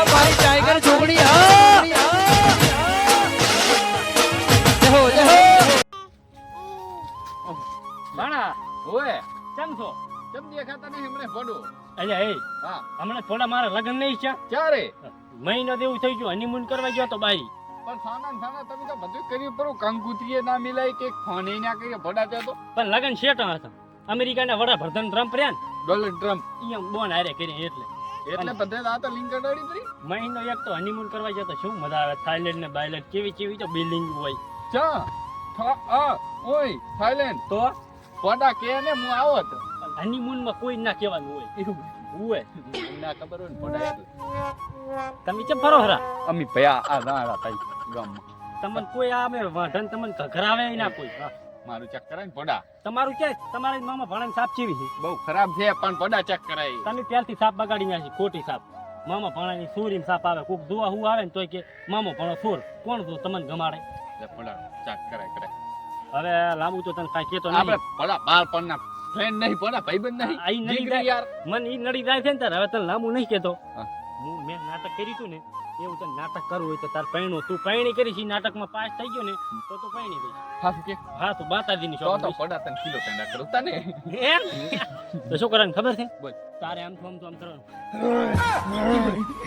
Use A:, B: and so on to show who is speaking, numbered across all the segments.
A: આ મારી ટાઈગર છોકરી હા. જય હો જય હો
B: ભાણા
C: ઓય.
B: કેમ છો?
C: કેમ દેખાતા નહીં હમણે ભડો
B: અલ્યા એ
C: હા.
B: હમણાં થોડા મારા લગ્ન નહીં છે?
C: ક્યારે?
B: મહિનો જેવું થઈ ગયું હનીમૂન કરવા ગયો તો બારી
C: પણ સાના સાના તમે તો બધું કર્યું પરું કંકુત્રીએ ના મિલાય કે ફોને ના કરીએ ભડા ત્યાં તો?
B: પણ લગ્ન શેટા હતા. અમેરિકાના વડાપ્રધાન ટ્રમ્પ રહ્યા ને
C: ડોનાલ્ડ ટ્રમ્પ.
B: અહીંયા બોન હારે કરી એટલે.
C: એટલે બધે આ તો લિંક અડાડી પડી?
B: મહિનો એક તો હનીમૂન કરવા જતો તો શું મજા આવે? થાઈલેન્ડ ને બાયલેન્ડ કેવી કેવી તો બિલ્ડિંગ હોય.
C: ચા થા આ ઓય થાઈલેન્ડ
B: તો?
C: પોડા કે ને હું આવત
B: હનીમૂનમાં કોઈ ના કહેવાનું હોય. એવું હોય.
C: ના ખબર હોય ને ભડા
B: તમે કેમ ફરો હરા?
C: અમી ભયા આ ના તાઈ ગામમાં.
B: તમને કોઈ આવે વાંધન તમને ઘઘરાવે ના કોઈ. હા.
C: મારું ચેક કરાય ને ભડા
B: તમારું કે તમારા મામા ભણાને સાપ ચીવી છે.
C: બહુ ખરાબ છે પણ પડા ચેક કરાય.
B: તમે ત્યારથી સાપ બગાડી નાખી ખોટી સાપ. મામા ભણાની સુરી સાપ આવે કોક જોવા હું આવે ને તોય કે મામો ભણો સુર કોણ તું તમને ગમાડે?
C: પડા ચેક કરાય કરાય.
B: હવે લાંબુ તો તને કાંઈ કેતો
C: આપણે
B: બાર
C: પણ બાળપણના ફ્રેન્ડ નહીં ભડા ભાઈબંધ નહીં.
B: નડી
C: યાર.
B: મને ઈ નડી જાય છે ને તાર હવે તને લાંબુ નહીં કેતો
C: હા.
B: હું મેં નાટક કર્યું હતું ને એવું તને નાટક કરવું હોય તો તાર પૈણો તું પૈણી કરી છે નાટકમાં પાસ થઈ ગયો ને તો તું પૈણી દઈશ.
C: હા કે?
B: હા તો માતાજીની શોખ
C: તો પડા તને કિલો પેંડા કરું તને?
B: એમ? તો શું કરવાનું ખબર છે?
C: બોલ.
B: તારે આમ આમ તો આમ કરવાનું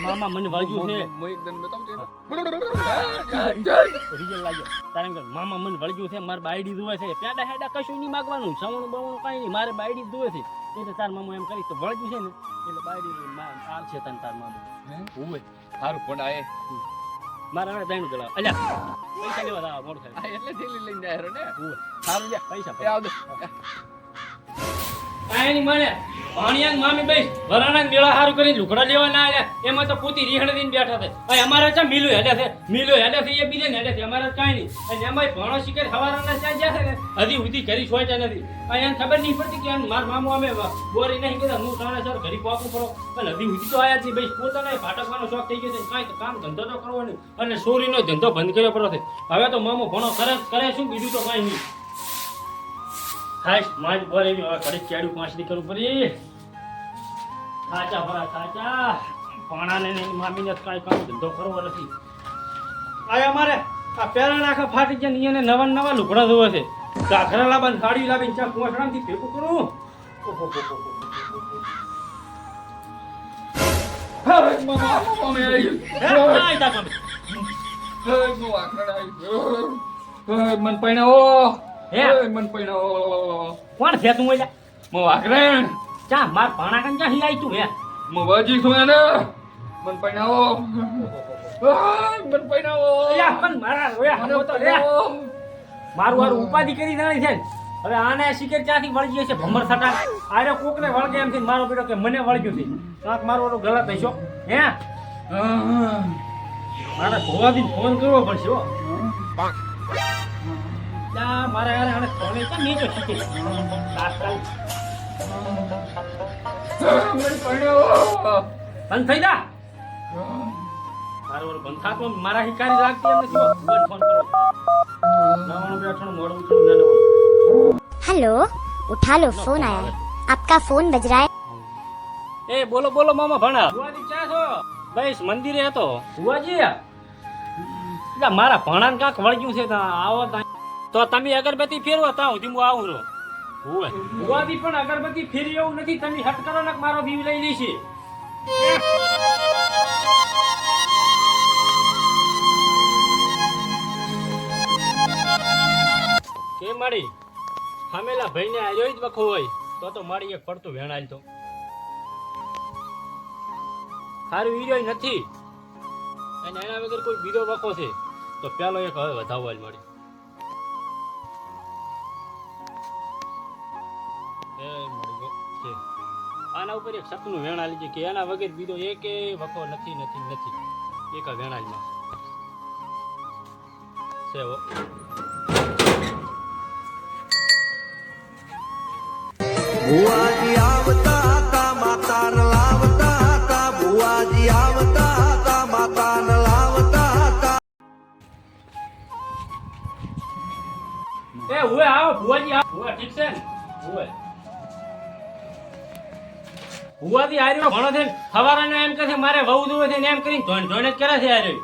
B: મામા મને વળગ્યું છે.
C: હું એકદમ બતાવું
B: રિઝલ્ટ લાગ્યો. તારે કે મામા મને વળગ્યું છે મારે બાયડી ધોવે છે. પેડા હેડા કશું નહીં માગવાનું સવણું બવણું કાંઈ નહીં મારે બાયડી ધોવે છે. એટલે તાર મામા એમ કરી તો વળગ્યું છે ને એટલે બાયડી છે તને તાર મામા. હોય
C: સારું પણ આ
B: મારે હવે દાણું ગળા અલ્યા પૈસા લેવા દાવા મોડ થાય.
C: એટલે થેલી લઈને જાય ને. સારું જા
B: પૈસા
C: એ આવ દે
B: કાંઈ નહીં મને ભાણિયા મામી ભાઈ વરાણાંગ મેળા હારું કરીને લુકડા લેવા ના આવ્યા એમાં તો પોતી રીહણ દઈને બેઠા છે. અહીં અમારે છે મિલો હેડે છે? મિલો હેડે છે, એ બીજે હેડે છે. અમારે કાંઈ નહીં. અને એમાંય ભણો શીખે સવારના ત્યાં જ્યાં છે ને, હજી સુધી ઘરી સોચ્યા નથી. અહીં એને ખબર નહીં પડતી કે એમ માર મામો અમે બોરી નહીં કહેતા હું કારણે સર ઘરી પાકું પડો અને હજી સુધી તો આયા છે ભાઈ, પોતાને ભાટકવાનો શોખ થઈ ગયો છે કાંઈ કામ ધંધો તો કરવો નહીં. અને ચોરીનો ધંધો બંધ કર્યો પડ્યો છે. હવે તો મામો ભણો કરે કરે શું, બીજું તો કાંઈ નહીં. હાશ માજ બોલે એવી હવે ઘડી કેડું પાંચડી કરવું પડી. ખાચા ભરા ખાચા. પાણાને ને મામીને કાંઈ કામ ધંધો કરવો નથી. આ અમારે આ પેલા આખા ફાટી ગયા ને નવા નવા લુગડા ધોવે છે. કાકરા લાવવાની સાડી લાવીને ચા કોસડામાંથી ભેગું કરું. ઓહો
C: મન પૈણા
B: હે?
C: હે? મન પૈણાવો
B: કોણ છે તું ઓલા?
C: મો આખરેણ
B: ચા માર પાણા કન ચા હિલાઈ તું હે?
C: મો વાજી છું એને. મન પૈણાવો મન પૈણાવો
B: અલ્યા પણ મારા રોયા હમો તો રે મારું હારું ઉપાધિ કરી નાણી છે હવે આને શિખર ક્યાંથી વળગી છે ભમર સટા. આરે કોકને વળગે એમ થી મારો બેટો કે મને વળગ્યું છે. કાંક મારો ઓલો ગલત હશો હે.
C: હા?
B: મારે ભોવાથી ફોન કરવો પડશે હો. લા, મારે યાર આને ફોને કેમ નીચે શીખી આજકાલ
C: મન પૈણાવો
B: બંધ થઈ જા મારો ઓલો બંધ થાતો મારા હિકારી લાગતી એમ નથી હો. બંધ ફોન કરો નવાણું બે અઠાણું મોડું ઉઠાણું બે નવ્વાણું.
D: हेलो उठा लो फोन आया है आपका फोन बज रहा है
B: એ બોલો બોલો મામા ભણા ભુવાજી ક્યાં છો બસ મંદિરે હતો ભુવાજી એટલે મારા ભણાને કાંક વળગ્યું છે તો આવો ત્યાં. તો તમે અગરબત્તી ફેરવો તો સુધી હું આવું રહું. હોય. ભુવાજી પણ અગરબત્તી ફેરી એવું નથી તમે હટ કરો ને મારો દીવ લઈ લેશે. કે માડી હમેલા ભાઈને આર્યો જ વખો હોય તો તો મારી એક પડતું વેણાય તો. સારું હીરો નથી. અને એના વગર કોઈ બીજો વખો છે તો પેલો એક હવે વધાવવા જ મળી છે આના ઉપર એક સપનું વેણા લીધું કે એના વગર બીજો એક વખો નથી નથી નથી. એક વેણાલમાં. છે
E: ભુવાજી આવતા હતા માતાને લાવતા હતા. ભુવાજી આવતા હતા માતાને લાવતા હતા.
B: એ હુએ આવો ભુવાજી આવો. હુએ ઠીક છે ને? હુએ. ભુવાથી હાર્યો ભણો છે ને એમ કહે છે મારે વહુ જોવે છે ને એમ કરીને ધોન ધોન જ કરે છે હાર્યો.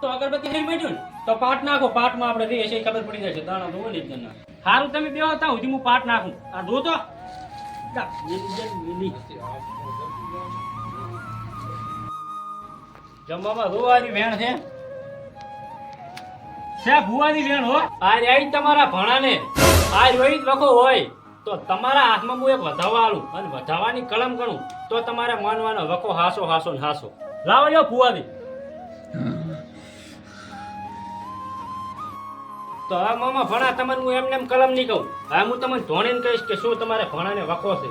B: તો અગરબત્તી લઈને બેઠું ને તો પાટ નાખો પાટમાં આપણે રહીએ છીએ ખબર પડી જાય છે દાણા ધોવો ને ના સારું તમે બે હતા હું હું પાટ નાખું. આ તો. જા, લીલી. જમવામાં રોવાની વેણ છે. સાહેબ ભુવાની વેણ હો? આ રહી તમારા ભણાને. આ રોહિત લખો હોય. તો તમારા હાથમાં હું એક વધાવવા આલું અને વધાવાની કલમ ગણું. તો તમારે માનવાનો વખો હાસો હાસો ને હાસો. લાવો લ્યો ફુવાદી તો હવે મામા ભણા તમને હું એમને એમ કલમ નહીં કહું. હવે હું તમને ધોણીને કહીશ કે શું તમારે ભણાને વખો છે.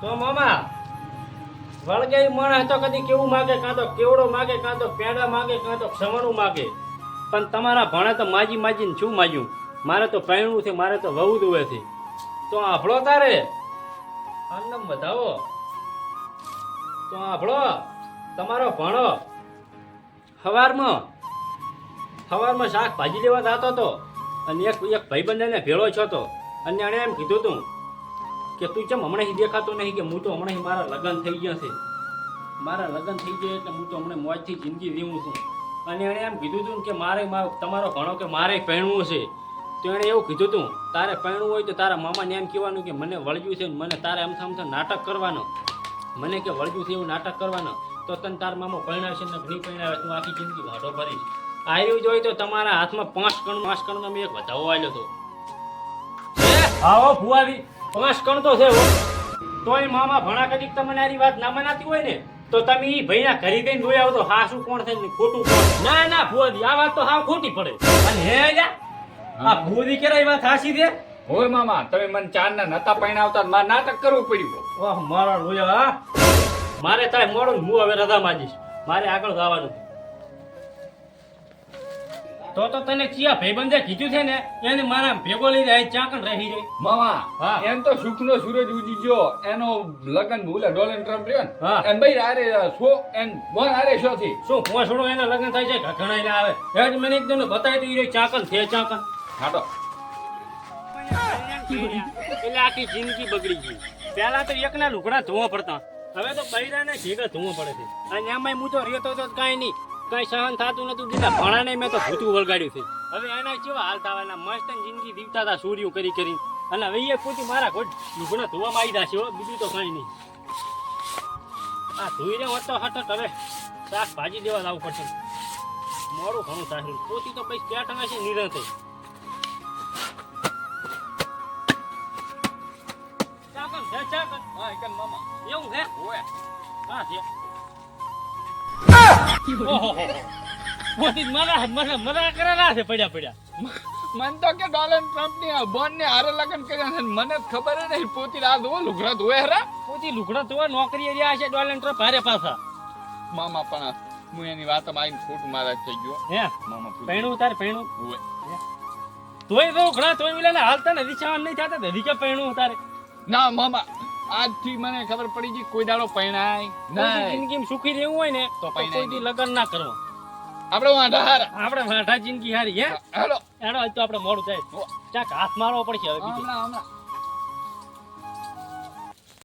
B: તો મામા વળગે માણસ તો કદી કેવું માગે? કાં તો કેવડો માગે, કાં તો પેડા માગે, કાં તો ક્ષમણું માગે? પણ તમારા ભણે તો માજી માજીને શું માજ્યું મારે તો પૈણું છે, મારે તો વહુ દુવે છે. તો આભળો તારે? આનંદ બતાવો તો આભળો, તમારો ભણો. સવારમાં સવારમાં શાકભાજી લેવા જતો હતો અને એક એક ભાઈબંધને ભેળો છો તો અને એણે એમ કીધું તું કે તું ચમ હમણાં દેખાતો નહીં કે હું તો હમણાં મારા લગ્ન થઈ ગયા છે. મારા લગ્ન થઈ ગયા એટલે હું તો હમણાં મોજથી જિંદગી જીવું છું. અને એણે એમ કીધું હતું કે મારે મારો તમારો ભણો કે મારે પહેણવું છે. તો એણે એવું કીધું હતું તારે પહેણવું હોય તો તારા મામાને એમ કહેવાનું કે મને વળગ્યું છે મને તારે એમ થમ નાટક કરવાનો. મને કે વળગ્યું છે એવું નાટક કરવાનો. તો તને તાર મામો પરણાવશે ને નહીં પરણાવે તું આખી જિંદગી વાઢો ભરીશ. આવ્યું જોઈ તો તમારા હાથમાં પાંચ કણ પાંચ કણનો મેં એક વધાવો આવ્યો હતો. આવો ફુવાવી પાંચ કણ તો છે તોય મામા ભણા કદીક તમને આરી વાત ના મનાતી હોય ને? તો તમે ઈ ભાઈના ઘરે ગઈને જોઈ આવો તો હાસું કોણ થાય ને ખોટું કોણ? ના ના ભુવાજી આ વાત તો હાવ ખોટી પડે. અને હે જા આ ફુવાદી કેરાય વાત હાસી દે?
C: હોય મામા તમે મને ચાર ના નતા પૈણાવતા મારે નાટક કરવું પડ્યું
B: વાહ મારા રોયા હા? મારે તારે મોડું હું હવે રજા માંગીશ મારે આગળ જવાનું તો તો તને ચિયા ભાઈબંધે કીધું છે ને એને મારા ભેગો લઈ જાય ચાકણ રહી જાય
C: મામા
B: હા.
C: એમ તો સુખ નો સૂરજ ઉજી ગયો એનો લગન ભૂલે ડોલન ટ્રમ્પ રહ્યો. ને. એમ ભાઈ આરે સો એન બોન આરે શો થી?
B: શું પોસડો એના લગ્ન થાય છે? ઘણા ના આવે. હેડ મને એકદમ બતાવી દઈ ઈ ચાકણ છે ચાકણ.
C: હાટો.
B: એટલે આખી જિંદગી બગડી ગઈ. પેલા તો એકના લુગડા ધોવા પડતા. હવે તો બૈરાને ભેગા ધોવા પડે છે. અને એમાંય હું તો રહેતો તો કાંઈ નહીં. કાંઈ સહન થતું નતું દીધા ભણાને મેં તો ભૂતું વળગાડ્યું છે. હવે એના કેવા હાલ થવાના મસ્ત જિંદગી જીવતા હતા સૂર્યું કરી કરી. અને હવે એ પૂછી મારા કોઈ લુગડા ધોવામાં આવી જશે હો બીજું તો કઈ નહીં. આ ધોઈ રહ્યો હોત તો હઠ હવે શાકભાજી દેવા લાવવું પડશે. મોડું ઘણું થાય પોતી તો પછી ક્યાં ટંગા છે નિરંતે ચાકણ છે ચાકણ
C: હા એકન મામા.
B: એવું હે
C: હોય
B: હા છે. મોતી મરા મરા મરા કરેલા છે પડ્યા પડ્યા.
C: મને તો કે ડોનાલ્ડ ટ્રમ્પની બોન ને હારે લગન કર્યા છે મને ખબર નહીં પોતી રાત દો લુગડા ધોવે હરા
B: પોતી લુગડા ધોવા નોકરી રહ્યા છે ડોનાલ્ડ ટ્રમ્પ હારે પાછા.
C: મામા પણ હું એની વાત આવીને ખોટ મારા થઈ ગયો.
B: હે?
C: મામા.
B: પૈણું તારે પૈણું. તોય તો ઘણા તોય ઓલા હાલતા ને રીચા નહીં થતા રીચા પૈણું તારે
C: ના મામા આજથી મને ખબર પડી ગઈ કોઈ દાડો પૈણાય ના.
B: જિંદગી સુખી રહેવું હોય ને તો કોઈ લગ્ન ના કરો.
C: આપણે વાંઢા હારા.
B: આપણે વાંઢા જિંદગી હારી હે?
C: હેલો.
B: હેલો આજ તો આપણે મોડું થાય. ચાક હાથ મારવો પડશે હવે બીજે.
C: હમણાં હમણાં.